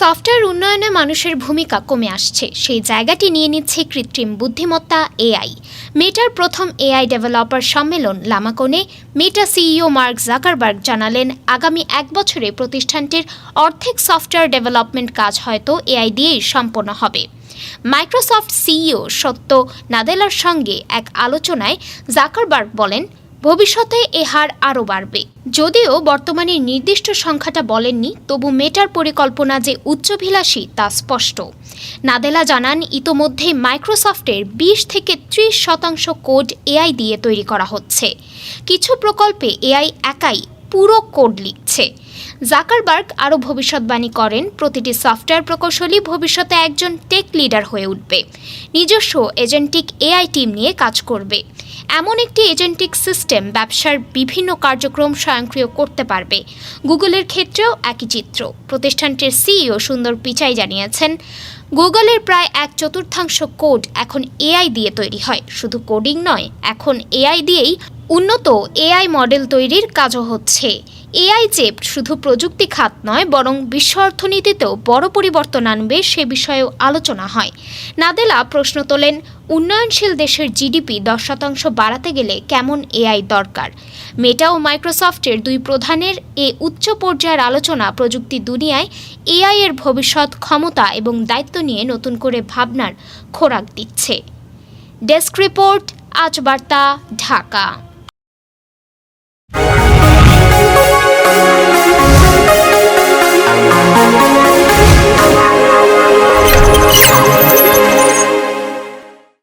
Software উন্নয়নে মানুষের ভূমিকা কমে আসছে। সেই জায়গাটি নিয়ে নিচ্ছে কৃত্রিম বুদ্ধিমত্তা এআই। মেটার প্রথম এআই ডেভেলপার সম্মেলন লামাকোনে মেটা সিইও মার্ক জাকারবার্গ জানালেন, আগামী এক বছরে প্রতিষ্ঠানটির অর্ধেক সফটওয়্যার ডেভেলপমেন্ট কাজ হয়তো এআই দিয়েই সম্পন্ন হবে। মাইক্রোসফট সিইও সত্য নাদেলার সঙ্গে এক আলোচনায় জাকারবার্গ বলেন ভবিষ্যতে এ হার আরও বাড়বে। যদিও বর্তমানে নির্দিষ্ট সংখ্যাটা বলেননি, তবু মেটার পরিকল্পনা যে উচ্চভিলাষী তা স্পষ্ট। নাদেলা জানান ইতোমধ্যে মাইক্রোসফটের বিশ থেকে ত্রিশ শতাংশ কোড এআই দিয়ে তৈরি করা হচ্ছে। কিছু প্রকল্পে এআই একাই পুরো কোড লিখছে। জাকারবার্গ আরও ভবিষ্যৎবাণী করেন, প্রতিটি সফটওয়্যার প্রকৌশলী ভবিষ্যতে একজন টেক লিডার হয়ে উঠবে। নিজস্ব এজেন্টিক এআই টিম নিয়ে কাজ করবে। এমন একটি এজেন্টিক সিস্টেম ব্যবসার বিভিন্ন কার্যক্রম স্বয়ংক্রিয় করতে পারবে। গুগলের ক্ষেত্রেও একই চিত্র। প্রতিষ্ঠানটির সিইও সুন্দর পিচাই জানিয়েছেন, গুগলের প্রায় এক চতুর্থাংশ কোড এখন এআই দিয়ে তৈরি হয়। শুধু কোডিং নয়, এখন এআই দিয়েই উন্নত এআই মডেল তৈরির কাজও হচ্ছে। এআই যে শুধু প্রযুক্তি খাত নয়, বরং বিশ্ব অর্থনীতিতেও বড় পরিবর্তন আনবে সে বিষয়েও আলোচনা হয়। নাদেলা প্রশ্ন তোলেন, উন্নয়নশীল দেশের জিডিপি দশ শতাংশ বাড়াতে গেলে কেমন এআই দরকার? মেটা ও মাইক্রোসফটের দুই প্রধানের এ উচ্চ পর্যায়ের আলোচনা প্রযুক্তি দুনিয়ায় এআই এর ভবিষ্যৎ, ক্ষমতা এবং দায়িত্ব নিয়ে নতুন করে ভাবনার খোরাক দিচ্ছে। ডেস্ক রিপোর্ট, আজ বার্তা, ঢাকা।